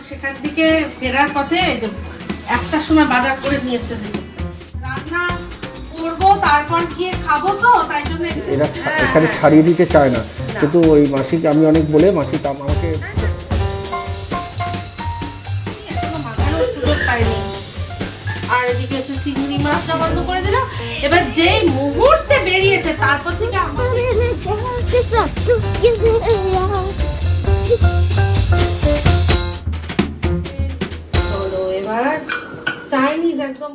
সেখান থেকে ফেরার পথে একটার সময় বাজার করে নিয়ে এসছে দেখুন। রান্না করব তারপর গিয়ে খাব তো তাই জন্য এরা এখানে। ছাড়িয়ে দিতে চায় না। কিন্তু ওই মাসিক আমি অনেক বলে মাসিক আম- আমাকে। আর এদিকে হচ্ছে চিংড়ি মাছটা বন্ধ করে দিলাম এবার যেই মুহূর্তে বেরিয়েছে তারপর থেকে আমাকে এবার চাইনিজ একদম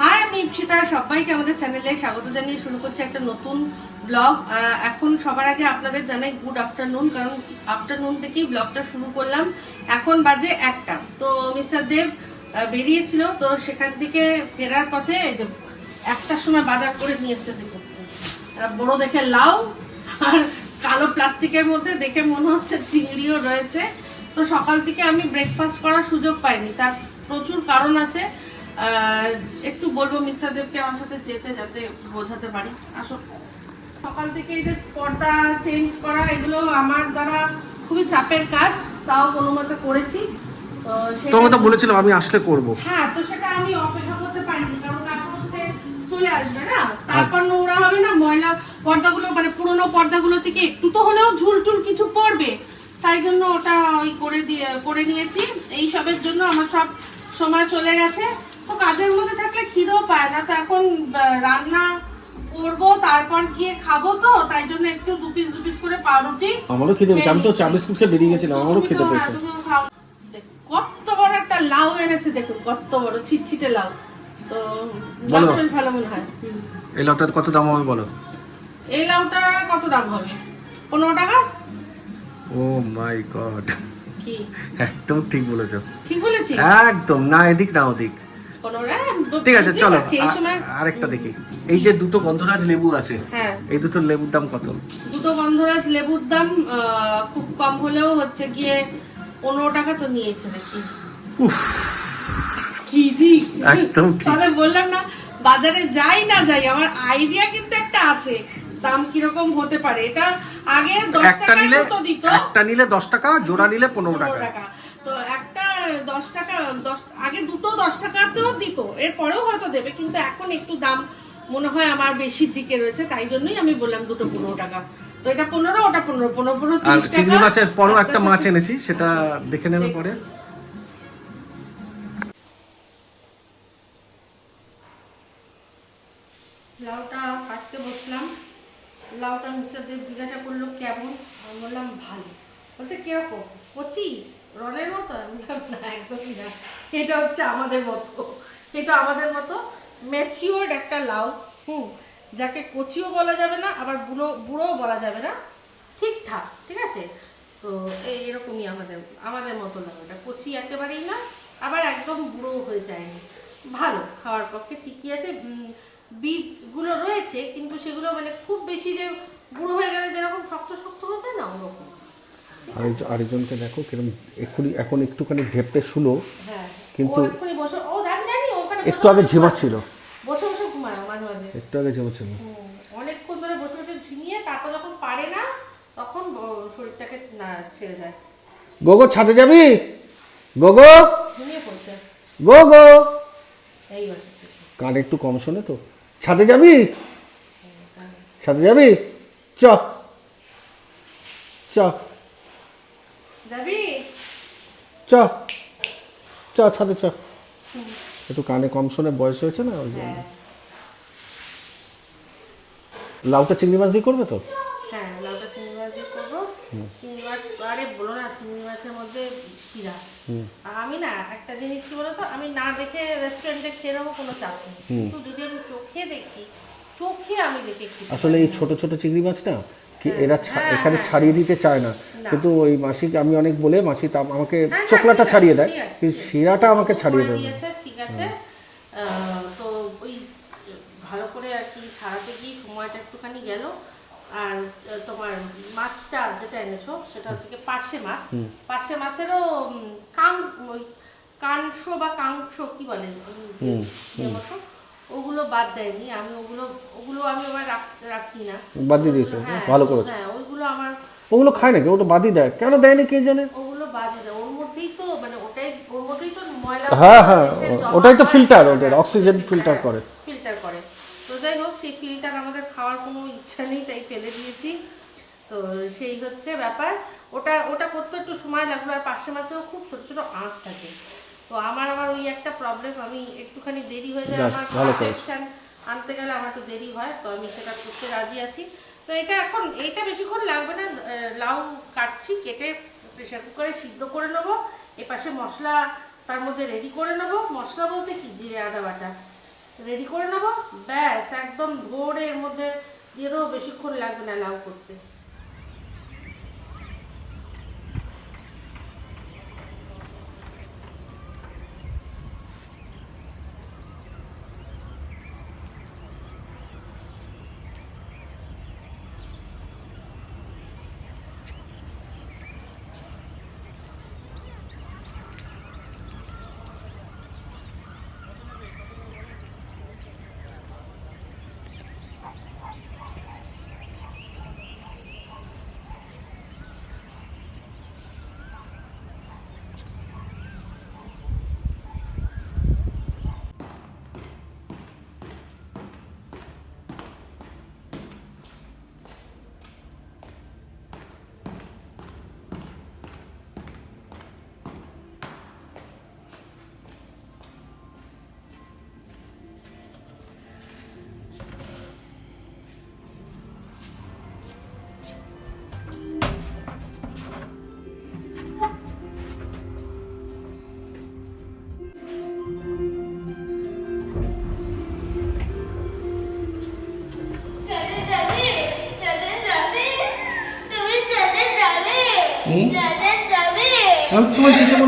হাই আমি ইপসিতা সবাইকে আমাদের চ্যানেলে স্বাগত জানিয়ে শুরু করছি একটা নতুন ব্লগ এখন সবার আগে আপনাদের জানাই গুড আফটারনুন কারণ আফটারনুন থেকেই ব্লগটা শুরু করলাম। এখন বাজে একটা। তো মিস্টার দেব বেরিয়েছিল, তো সেখান থেকে ফেরার পথে একটার সময় বাজার করে নিয়ে এসছে দেখুন। বড় দেখে লাউ আর কালো প্লাস্টিকের মধ্যে দেখে মনে হচ্ছে চিংড়িও রয়েছে। তো সকাল থেকে আমি ব্রেকফাস্ট করার সুযোগ পাইনি। তার প্রচুর কারণ আছে। একটু বলব মিস্টার দেবকে আমার সাথে যেতে যাতে বোঝাতে পারি। আসো। সকাল থেকে এই যে পর্দা চেঞ্জ করা এগুলো আমার দ্বারা খুবই চাপের কাজ তাও কোনো মতে করেছি। তো তোমাকে তো বলেছিলাম আমি আসলে করব। হ্যাঁ তো সেটা আমি অপেক্ষা করতে পারিনি কারণ কাজ চলে আসবে না। তারপর নোংরা হবে না ময়লা পর্দাগুলো মানে পুরোনো পর্দাগুলো থেকে একটু তো হলেও ঝুল টুল কিছু পড়বে। তাই জন্য ওটা ওই করে দিয়ে করে নিয়েছি। এই সবের জন্য আমার সব সময় চলে গেছে। তো কাজের মধ্যে থাকলে খিদেও পায় না। তো এখন রান্না করব তারপর গিয়ে খাব তো তাই জন্য একটু দু পিস দু পিস করে পাউরুটি আমারও খিদে পেয়েছে। আমি তো চা বিস্কুট খেয়ে বেরিয়ে গেছিলাম আমারও তো- পেয়েছে। কত বড় একটা লাউ এনেছে দেখুন কত বড় ছিটছিটে লাউ। তো বলো। ভালো মনে হয়। এই লাউটার কত দাম হবে বলো? এই লাউটা কত দাম হবে? পনেরো টাকা? Oh my God. একদম ঠিক বলেছ। ঠিক বলেছি? একদম না এদিক না ওদিক। ঠিক আছে চলো আরেকটা দেখি। এই যে দুটো গন্ধরাজ লেবু আছে হ্যাঁ। এই দুটো লেবুর দাম কত? দুটো গন্ধরাজ লেবুর দাম খুব কম হলেও হচ্ছে গিয়ে পনেরো টাকা তো নিয়েছে নাকি। কি জি? একদম তাহলে বললাম না বাজারে যাই না যাই আমার আইডিয়া কিন্তু একটা আছে দাম কীরকম হতে পারে। এটা আগে একটা নিলে একটা নিলে দশ টাকা জোড়া নিলে পনেরো পনেরো টাকা। টাকা। তো একটা দশ টাকা দশ আগে দুটো দশ টাকাতেও দিত। এরপরেও হয়তো দেবে কিন্তু এখন একটু দাম মনে হয় আমার বেশির দিকে রয়েছে তাই জন্যই আমি বললাম দুটো পনেরো টাকা। তো এটা পনেরো ওটা পনেরো পনেরো পনেরো আর চিংড়ি মাছের পরও একটা মাছ এনেছি সেটা দেখে নেবে পরে। বলছে কীরকম কচি? রনের মতো? একদমই না। এটা হচ্ছে আমাদের মতো। এটা আমাদের মতো ম্যাচিওর্ড একটা লাউ, হুম, যাকে কচিও বলা যাবে না, আবার বুড়ো, বুড়োও বলা যাবে না। ঠিকঠাক ঠিক আছে? তো এই এরকমই আমাদের আমাদের মতো লাউ। এটা কচি একেবারেই না, আবার একদম বুড়ো হয়ে যায়নি। ভালো, খাওয়ার পক্ষে ঠিকই আছে। বীজগুলো রয়েছে, কিন্তু সেগুলো মানে খুব বেশি যে বুড়ো হয়ে গেলে যেরকম শক্ত শক্ত হতে না, ওরকম আরেকজন- আরেকজনকে দেখো কিরম এক্ষুনি এখন একটুখানি ঢেপতে শুলো হ্যাঁ। কিন্তু- একটু আগে ঝিমাচ্ছিল। বসে বসে ঘুমায় মাঝে মাঝে। একটু আগে ঝিমাচ্ছিল। অনেকক্ষণ ধরে বসে বসে ঝিমিয়ে তারপর যখন পারে না তখন শরীরটাকে না ছেড়ে দেয়। গোগো ছাদে যাবি? গোগো? ঘুমিয়ে পড়ছে। গোগো? এই কান একটু কম শোনে তো। ছাদে যাবি? ছাদে যাবি? চ। চ। যাবি? চ। চ ছাদে চ। একটু কানে কম শোনে বয়স হয়েছে না ওই জন্য। লাউটা চিংড়ি মাছ দিয়ে করবে তো? হ্যাঁ লাউটা চিংড়ি মাছ দিয়ে করব। চিংড়ি মাছ আরে বলো না চিংড়ি মাছের মধ্যে শিরা। আমি না একটা জিনিস কি বলতো আমি না দেখে রেস্টুরেন্টে খেয়ে নেব কোনো চাপ নেই। কিন্তু যদি আমি চোখে দেখি চোখে আমি দেখে আসলে এই ছোট ছোট চিংড়ি মাছ না কি এরা হ্যাঁ, এখানে হ্যাঁ। ছাড়িয়ে দিতে চায় না। কিন্তু ওই মাসিক আমি অনেক বলে মাসি তা আমাকে হ্যাঁ, চোকলাটা ছাড়িয়ে দেয়। কিন্তু শিরাটা আমাকে ছাড়িয়ে দেয় ঠিক আছে। তো ওই ভালো করে আর কি ছাড়াতে গিয়ে সময়টা একটুখানি গেল। আর তোমার মাছটা যেটা এনেছো সেটা হচ্ছে কি পার্শে মাছ। পার্শে মাছেরও কাং ওই কাংস বা কাংস কি বলে? ইয়ে ওগুলো বাদ দেয়নি আমি ওগুলো ওগুলো আমি আবার রাখ- না। বাদ দিয়ে দিয়েছ? হ্যাঁ, ভালো করেছ। হ্যাঁ ওইগুলো আমার ওগুলো খায় নাকি? ওটা বাদই দেয়। কেন দেয়নি কে জানে? ওগুলো বাদে দেয়। ওর মধ্যেই তো মানে ওটাই ওর মধ্যেই তো ময়লা হ্যাঁ হ্যাঁ ওটাই তো ফিল্টার ওদের অক্সিজেন ফিল্টার করে। ফিল্টার করে। তো যাই হোক সেই ফিল্টার আমাদের খাওয়ার কোনো ইচ্ছা নেই তাই ফেলে দিয়েছি। তো সেই হচ্ছে ব্যাপার। ওটা ওটা করতে একটু সময় লাগল আর পার্শে মাছেও খুব ছোট ছোট আঁশ থাকে। তো আমার আবার ওই একটা প্রবলেম আমি একটুখানি দেরি হয়ে যায় আমার ভালো আনতে গেলে আমার একটু দেরি হয় তো আমি সেটা করতে রাজি আছি। তো এটা এখন এইটা বেশিক্ষণ লাগবে না লাউ কাটছি কেটে প্রেশার কুকারে সিদ্ধ করে নেব এপাশে মশলা তার মধ্যে রেডি করে নেব। মশলা বলতে কি? জিরে আদা বাটা। রেডি করে নেব ব্যাস একদম ভোরে এর মধ্যে দিয়ে দেবো বেশিক্ষণ লাগবে না লাউ করতে।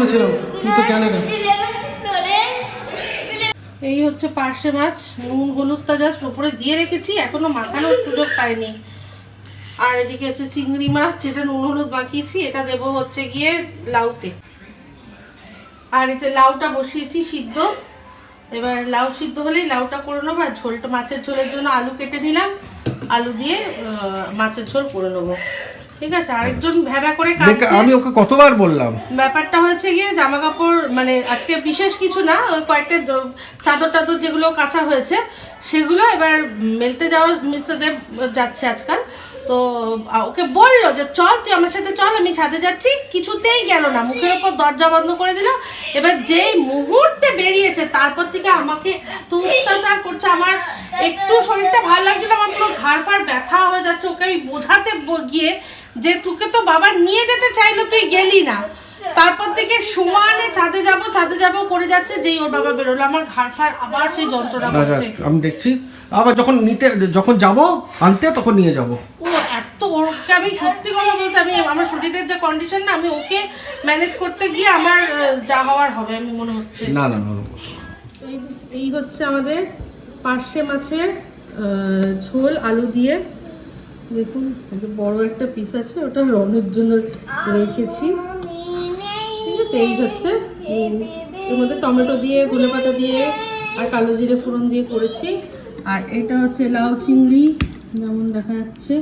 বলেছিলাম তুমি তো এই হচ্ছে পার্শে মাছ নুন হলুদটা জাস্ট উপরে দিয়ে রেখেছি এখনও মাখানোর সুযোগ পাইনি। আর এদিকে হচ্ছে চিংড়ি মাছ যেটা নুন হলুদ মাখিয়েছি এটা দেবো হচ্ছে গিয়ে লাউতে। আর এই যে লাউটা বসিয়েছি সিদ্ধ এবার লাউ সিদ্ধ হলেই লাউটা করে নেব আর ঝোলটা মাছের ঝোলের জন্য আলু কেটে নিলাম আলু দিয়ে মাছের ঝোল করে নেব। ঠিক আছে আরেকজন ভেবা করে কাটছে আমি ওকে কতবার বললাম। ব্যাপারটা হয়েছে গিয়ে জামা কাপড় মানে আজকে বিশেষ কিছু না ওই কয়েকটা চাদর টাদর যেগুলো কাঁচা হয়েছে সেগুলো এবার মেলতে যাওয়া মিলতে যাচ্ছে আজকাল। তো ওকে বলল যে চল তুই আমার সাথে চল আমি ছাদে যাচ্ছি। কিছুতেই গেল না মুখের ওপর দরজা বন্ধ করে দিল। এবার যেই মুহূর্তে বেরিয়েছে তারপর থেকে আমাকে এত অত্যাচার করছে আমার একটু শরীরটা ভালো লাগছিল আমার পুরো ঘাড় ফাড় ব্যথা হয়ে যাচ্ছে ওকে আমি বোঝাতে গিয়ে যে তোকে তো বাবা নিয়ে যেতে চাইলো তুই গেলি না। তারপর থেকে সমানে ছাদে যাব ছাদে যাব করে যাচ্ছে যেই ওর বাবা বেরোলো। আমার ঘাড় ফাড় আবার সেই যন্ত্রণা করছে আমি দেখছি আবার যখন নিতে যখন যাব আনতে তখন নিয়ে যাব। ও এত ওকে আমি সত্যি কথা বলতে আমি আমার শরীরের যে কন্ডিশন না আমি ওকে ম্যানেজ করতে গিয়ে আমার যা হওয়ার হবে আমি মনে হচ্ছে। না না না এই হচ্ছে আমাদের পার্শে মাছের ঝোল আলু দিয়ে দেখুন একটা বড় একটা পিস আছে ওটা রনের জন্য রেখেছি। ঠিক আছে এই হচ্ছে এর মধ্যে টমেটো দিয়ে ধনে পাতা দিয়ে আর কালো জিরে ফোড়ন দিয়ে করেছি। আর এটা হচ্ছে লাউ চিংড়ি যেমন দেখা যাচ্ছে।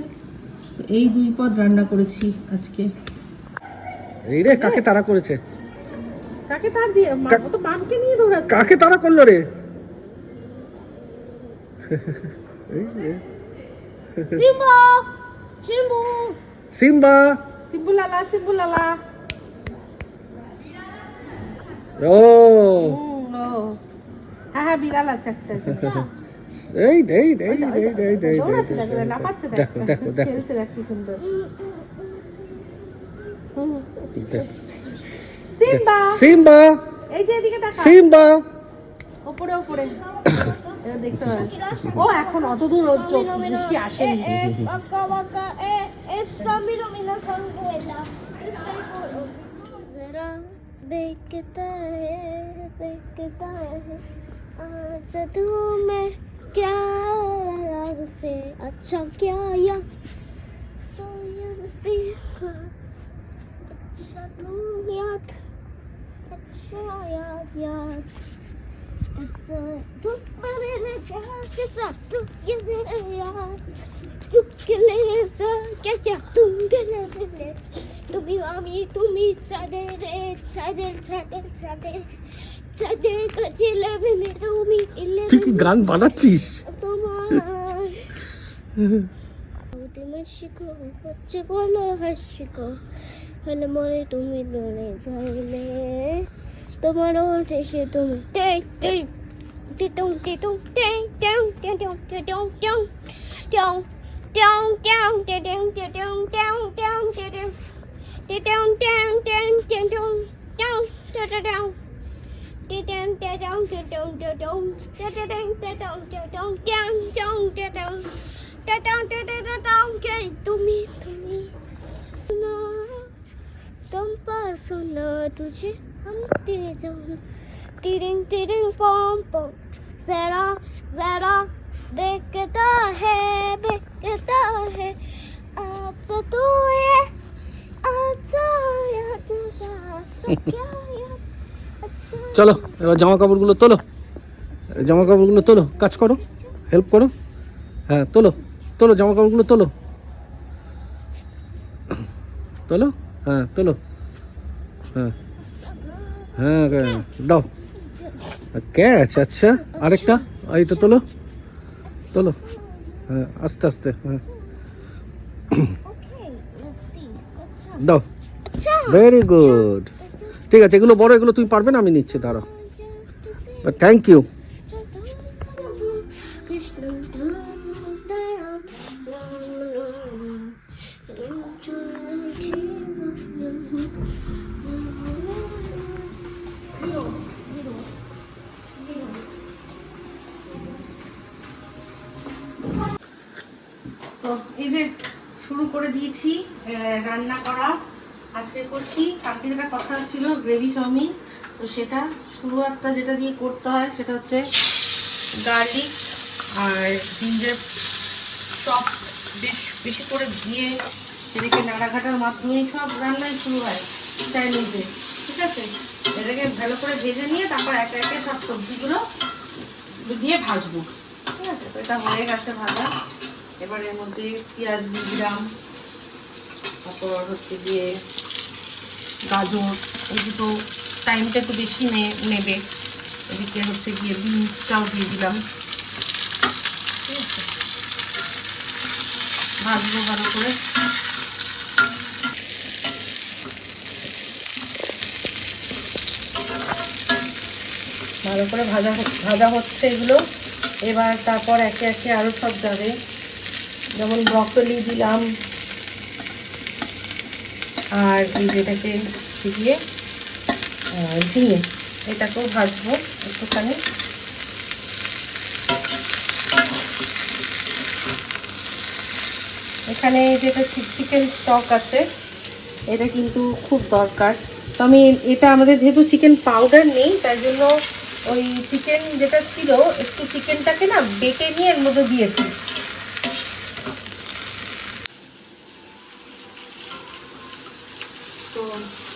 তো এই দুই পদ রান্না করেছি আজকে। এই রে কাকে তারা করেছে? কাকে তার দিয়ে? ও তো মামকে নিয়ে দৌড়াচ্ছে। কাকে তারা করল রে? এই রে। Simbo! Simbo! সিম্বা সিম্বুলালা সিম্বুলালা ও হুম, ও হ্যাঁ হ্যাঁ বিড়াল আছে একটা এই এই এই এই এই এই দৌড়াচ্ছে দেখো লাফাচ্ছে দেখো দেখো দেখো খেলছে দেখ কি সুন্দর হুম। দেখো। সিম্বা সিম্বা এই যে এদিকে দেখা সিম্বা উপরে উপরে এবার দেখতে হবে ও এখন অত দূর ওর চোখ দৃষ্টি আসেনি Eh, waka waka, eh, eh, samiro minasan ko ela. जरा बेकता है बेकता है आज तू मैं क्या यार से अच्छा क्या या सोया सीखा अच्छा तू याद अच्छा याद याद তুমি আমি তুমি চাঁদের চাঁদের চাঁদের চাঁদের চাঁদের কাছে লেবে তুমি তুই কি গান বানাচ্ছিস? তোমার তুমি শিখো, হচ্ছে বলো হাসিকো হলে মনে তুমি দলে যাইলে। তোমার এসে তুমি তুমি তুমি ना तुम पास ना तुझे हम तेरे जाऊं टिरिंग टिरिंग पम पम जरा जरा देखता है देखता है अच्छा तू ये अच्छा याद अच्छा क्या याद अच्छा চলো এবার জামা কাপড়গুলো তোলো জামা কাপড়গুলো তোলো কাজ করো হেল্প করো হ্যাঁ তোলো তোলো জামা কাপড়গুলো তোলো তোলো হ্যাঁ তোলো হ্যাঁ। হ্যাঁ দাও। ক্যাচ আচ্ছা, আচ্ছা আরেকটা? এটা তোলো। তোলো। হ্যাঁ আস্তে আস্তে হ্যাঁ। দাও। ভেরি গুড ঠিক আছে, এগুলো বড়, এগুলো তুমি পারবে না, আমি নিচ্ছি, দাঁড়াও। থ্যাংক ইউ করে দিয়েছি আহ, রান্না করা আজকে করছি। কালকে যেটা কথা ছিল গ্রেভি চাউমিন। তো সেটা শুরুয়াতটা যেটা দিয়ে করতে হয় সেটা হচ্ছে গার্লিক আর জিঞ্জার চপ। বেশ বেশি করে দিয়ে এদিকে নাড়াঘাটার মাধ্যমে সব রান্নাই শুরু হয় চাইনিজে। ঠিক আছে? এটাকে ভালো করে ভেজে নিয়ে তারপর একে একে সব সবজিগুলো দিয়ে ভাজবো। ঠিক আছে? তো এটা হয়ে গেছে ভাজা। এবার এর মধ্যে পেঁয়াজ দিলাম। তারপর হচ্ছে গিয়ে গাজর, এই দুটো টাইমটা একটু বেশি নেবে। এদিকে হচ্ছে গিয়ে বিনসটাও দিয়ে দিলাম। ভাজবো ভালো করে। ভালো করে ভাজা ভাজা হচ্ছে এগুলো। এবার তারপর একে একে আরও সব যাবে। যেমন ব্রকলি দিলাম। আর দিয়ে আহ, ঝিঙে এটাকেও ভাজবো একটুখানি। এখানে যেটা চিকেন স্টক আছে এটা কিন্তু খুব দরকার। তো আমি এটা আমাদের যেহেতু চিকেন পাউডার নেই তাই জন্য ওই চিকেন যেটা ছিল একটু চিকেনটাকে না বেটে নিয়ে এর মধ্যে দিয়েছি।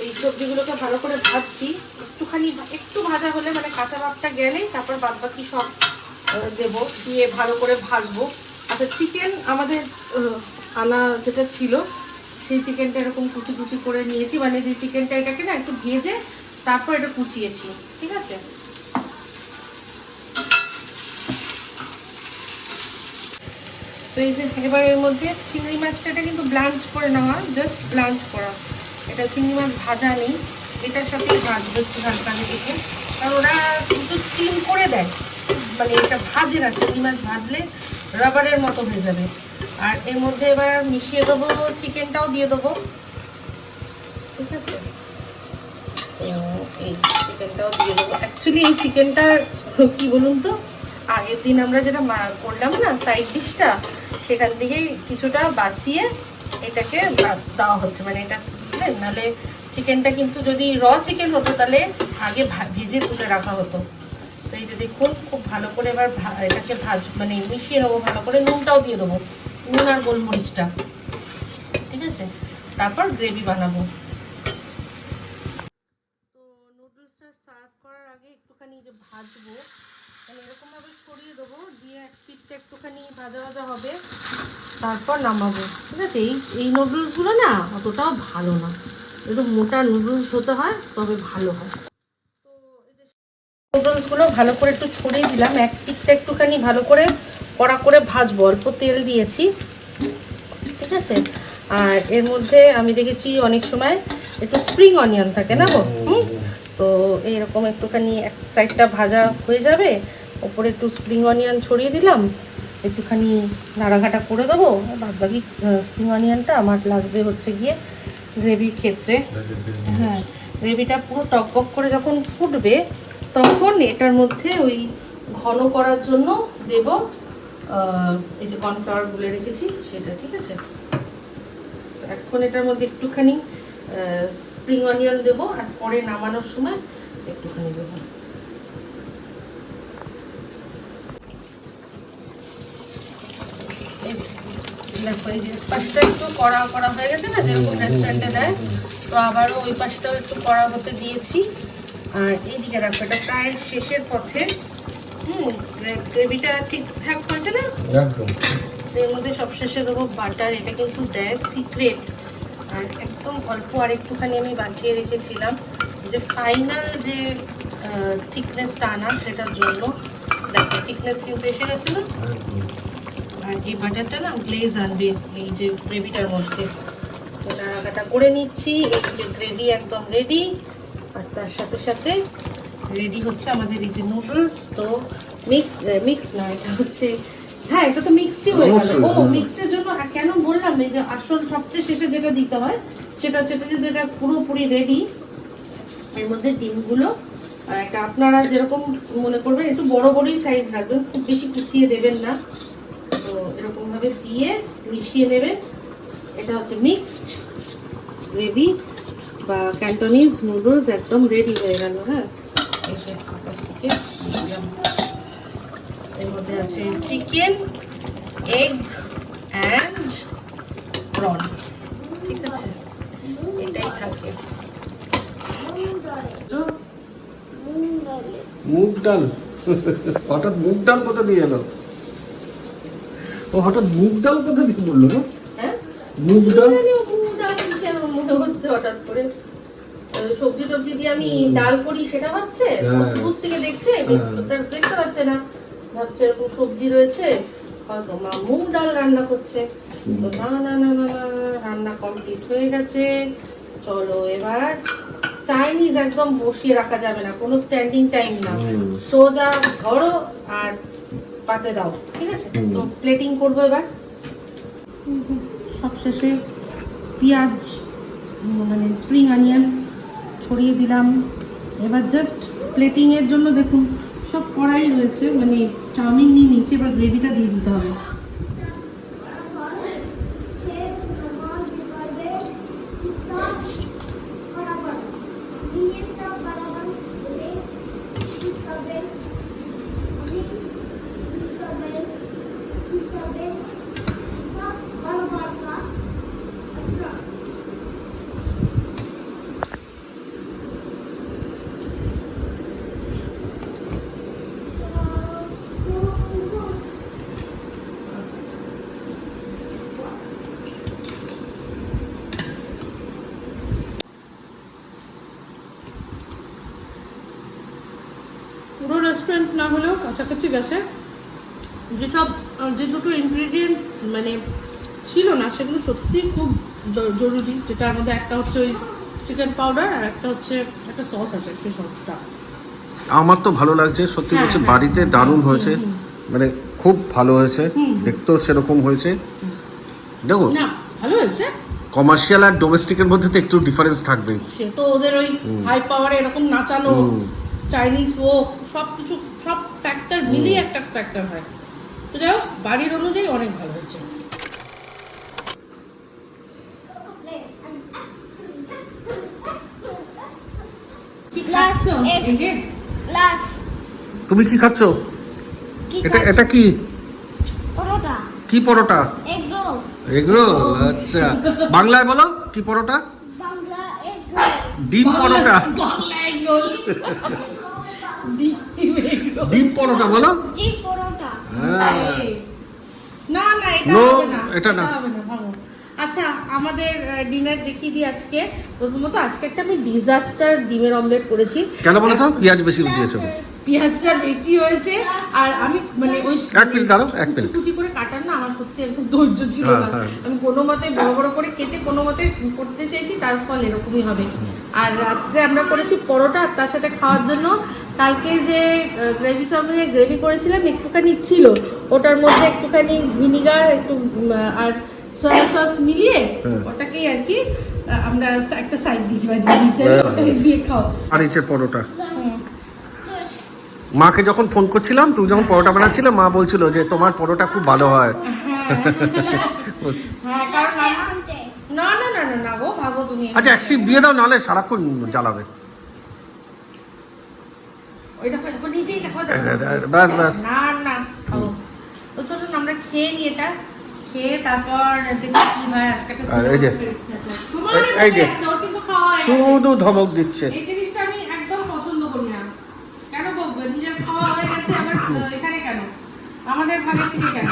এই সবজিগুলোকে ভালো করে ভাজছি। একটুখানি একটু ভাজা হলে মানে কাঁচা ভাবটা গেলে তারপর বাদ বাকি সব দেবো। দিয়ে ভালো করে ভাজবো। আচ্ছা চিকেন আমাদের আনা যেটা ছিল, সেই চিকেনটা এরকম কুচি কুচি করে নিয়েছি। মানে যে চিকেনটা এটাকে না একটু ভেজে তারপর এটা কুচিয়েছি। ঠিক আছে? তো এই যে এবার এর মধ্যে চিংড়ি মাছটা এটা কিন্তু ব্লাঞ্চ করে নেওয়া জাস্ট ব্লাঞ্চ করা। এটা চিংড়ি মাছ ভাজা নেই। এটার সাথেই ভাজবে একটু হালকা দিকে কারণ ওরা কিন্তু স্টিম করে দেয়। মানে এটা ভাজে না, চিংড়ি মাছ ভাজলে রাবারের মতো হয়ে যাবে। আর এর মধ্যে এবার মিশিয়ে দেবো চিকেনটাও দিয়ে দেবো। ঠিক আছে? এই চিকেনটাও দিয়ে দেবো। অ্যাকচুয়ালি এই চিকেনটা কি বলুন তো? আগের দিন আমরা যেটা করলাম না সাইড ডিশটা সেখান থেকেই কিছুটা বাঁচিয়ে এটাকে দেওয়া হচ্ছে। মানে এটা বুঝলেন নাহলে চিকেনটা কিন্তু যদি র চিকেন হতো তাহলে আগে ভেজে তুলে রাখা হতো। তো এই যে দেখুন, খুব ভালো করে এবার এটাকে ভাজ মানে মিশিয়ে নেব ভালো করে, নুনটাও দিয়ে দেবো, নুন আর গোলমরিচটা। ঠিক আছে? তারপর গ্রেভি বানাবো। তো নুডলসটা সার্ভ করার আগে একটুখানি যে ভাজবো। ছড়িয়ে দেবো, দিয়ে এক পিঠটা একটুখানি ভাজা ভাজা হবে, তারপর নামাবো। ঠিক আছে? এই এই নুডলসগুলো না অতটাও ভালো না। একটু মোটা নুডলস হতে হয়, তবে ভালো হয়। নুডলসগুলো ভালো করে একটু ছড়িয়ে দিলাম, এক পিঠটা একটুখানি ভালো করে কড়া করে ভাজবো, অল্প তেল দিয়েছি। ঠিক আছে? আর এর মধ্যে আমি দেখেছি অনেক সময় একটু স্প্রিং অনিয়ন থাকে না গো? হুম? তো এইরকম একটুখানি এক সাইডটা ভাজা হয়ে যাবে ওপরে একটু স্প্রিং অনিয়ন ছড়িয়ে দিলাম, একটুখানি নাড়াঘাটা করে দেবো বাদ বাকি স্প্রিং অনিয়নটা আমার লাগবে হচ্ছে গিয়ে গ্রেভির ক্ষেত্রে। হ্যাঁ গ্রেভিটা পুরো টকবক করে যখন ফুটবে, তখন এটার মধ্যে ওই ঘন করার জন্য দেব এই যে কর্নফ্লাওয়ার গুলে রেখেছি, সেটা, ঠিক আছে? এখন এটার মধ্যে একটুখানি স্প্রিং অনিয়ন দেবো, আর পরে নামানোর সময় একটুখানি দেবো এই যে, দেখো এই যে পাশটা একটু কড়া কড়া হয়ে গেছে না যেরকম রেস্টুরেন্টে দেয় তো আবারও ওই পাশটাও একটু কড়া হতে দিয়েছি। আর এইদিকে রাখো এটা প্রায় শেষের পথে। হুম গ্রেভিটা ঠিকঠাক হয়েছে না? এর মধ্যে সবশেষে দেবো বাটার এটা কিন্তু দেয় সিক্রেট আর একদম অল্প আর একটুখানি আমি বাঁচিয়ে রেখেছিলাম। যে ফাইনাল যে থিকনেসটা আনা সেটার জন্য। দেখো থিকনেস কিন্তু এসে গেছে না? আর এই বাটারটা না গ্লেজ আনবে এই যে গ্রেভিটার মধ্যে। তো নাড়াকাটা করে নিচ্ছি এই গ্রেভি একদম রেডি আর তার সাথে সাথে রেডি হচ্ছে আমাদের এই যে নুডলস তো মিক্স মিক্স না এটা হচ্ছে হ্যাঁ এটা তো মিক্সডই হয়ে গেল। ও। মিক্সডের জন্য কেন বললাম এই যে আসল সবচেয়ে শেষে যেটা দিতে হয় সেটা হচ্ছে এটা যদি এটা পুরোপুরি রেডি এর মধ্যে ডিমগুলো এটা আপনারা যেরকম মনে করবেন একটু বড় বড়ই সাইজ রাখবেন খুব বেশি কুচিয়ে দেবেন না। এরকম ভাবে দিয়ে মিশিয়ে নেবে এটা হচ্ছে মিক্সড গ্রেভি বা ক্যান্টনিজ নুডলস একদম রেডি হয়ে গেল হ্যাঁ? এর মধ্যে আছে চিকেন এগ অ্যান্ড প্রন ঠিক আছে? এটাই থাকে। মুগ ডাল। হঠাৎ মুগ ডাল কোথা দিয়ে এলো? ও হঠাৎ মুগ ডাল কোথা থেকে বলল? হ্যাঁ? মুগ ডাল? মুগ ডাল কিসের মনে হচ্ছে হঠাৎ করে। সবজি টবজি দিয়ে আমি ডাল করি সেটা ভাবছে? হ্যাঁ। দূর থেকে দেখছে হ্যাঁ। দেখতে পাচ্ছে না। ভাবছে এরকম সবজি রয়েছে। হয়তো মা মুগ ডাল রান্না করছে। তো না না না না না রান্না কমপ্লিট হয়ে গেছে। চলো এবার চাইনিজ একদম বসিয়ে রাখা যাবে না। কোনো স্ট্যান্ডিং টাইম না। সোজা ধরো আর পাতে দাও ঠিক আছে? তো প্লেটিং করব এবার। সবশেষে পেঁয়াজ মানে স্প্রিং অনিয়ন ছড়িয়ে দিলাম। এবার জাস্ট প্লেটিংয়ের জন্য দেখুন সব কড়াই রয়েছে মানে চাউমিন নিয়ে নিচে এবার গ্রেভিটা দিয়ে দিতে হবে। পুরো রেস্টুরেন্ট না হলেও কাছাকাছি গেছে। যেসব যে দুটো ইনগ্রিডিয়েন্ট মানে ছিল না সেগুলো সত্যিই খুব জরুরি যেটার মধ্যে একটা হচ্ছে ওই চিকেন পাউডার আর একটা হচ্ছে একটা সস আছে সেই সসটা আমার তো ভালো লাগছে সত্যি হ্যাঁ, বলছে হ্যাঁ। বাড়িতে দারুণ হয়েছে মানে খুব ভালো হয়েছে। দেখতেও সেরকম হয়েছে। দেখো না ভালো হয়েছে। কমার্শিয়াল আর ডোমেস্টিকের মধ্যে তো একটু ডিফারেন্স থাকবেই। সে তো ওদের ওই হাই পাওয়ারে এরকম নাচানো চাইনিজ হোক সব কিছু সব ফ্যাক্টর মিলিয়ে একটা ফ্যাক্টর হয়। তো যাই হোক বাড়ির অনুযায়ী অনেক ভালো হয়েছে। তুমি কি খাচ্ছ? এটা এটা কি? পরোটা। কি পরোটা? এগ রোল আচ্ছা। বাংলায় বলো কি পরোটা? বাংলা এগ রোল ডিম পরোটা। বাংলায় এগ এগ রোল ডিম পরোটা বলো। জি পরোটা। হ্যাঁ। না না এটা হবে না। এটা না। হবে না ভালো। আচ্ছা আমাদের ডিনার দেখিয়ে দিই আজকে। প্রথমত আজকে একটা আমি ডিজাস্টার ডিমের অমলেট করেছি। কেন বলো তো? পেঁয়াজ বেশি দিয়েছ পেঁয়াজটা বেশি হয়েছে। আর আমি মানে ওই এক মিনিট দাঁড়াও, এক মিনিট। কুচি করে কাটার না আমার সত্যি একদম ধৈর্য ছিল হ্যাঁ, না। হ্যাঁ। আমি কোনো মতে বড় বড় করে কেটে কোনো মতে করতে চেয়েছি তার ফল এরকমই হবে। আর রাত্রে আমরা করেছি পরোটা আর তার সাথে খাওয়ার জন্য কালকে যে গ্রেভি চাউমিনের গ্রেভি করেছিলাম একটুখানি ছিল। ওটার মধ্যে একটুখানি ভিনিগার একটু আর সয়া সস মিলিয়ে হ্যাঁ। ওটাকেই আর কি আমরা একটা সাইড ডিশ বানিয়ে দিয়েছি। দিয়ে খাও আর এই যে পরোটা। মাকে যখন ফোন করছিলাম তুমি যখন পরোটা বানাচ্ছিলে মা বলছিল যে তোমার পরোটা খুব ভালো হয়। বলছি, হ্যাঁ কারণ আমি- না না না না না গো আচ্ছা এক সিপ দিয়ে দাও নাহলে সারাক্ষণ জ্বালাবে। ওই দেখো দেখো নিজেই দেখো দেখো। হ্যাঁ, হ্যাঁ, ব্যাস, ব্যাস। না না তো চলুন আমরা খেয়ে নিই এটা। খেয়ে তারপর দেখি কি হয় আজকে এই যে, যে, হয়ে গেছে। শুধু ধমক দিচ্ছে। এই জিনিসটা আমি একদম পছন্দ করি না। কেন বলব? নিজের খাওয়া হয়ে গেছে আবার এখানে কেন? আমাদের ভাগে থেকে কেন?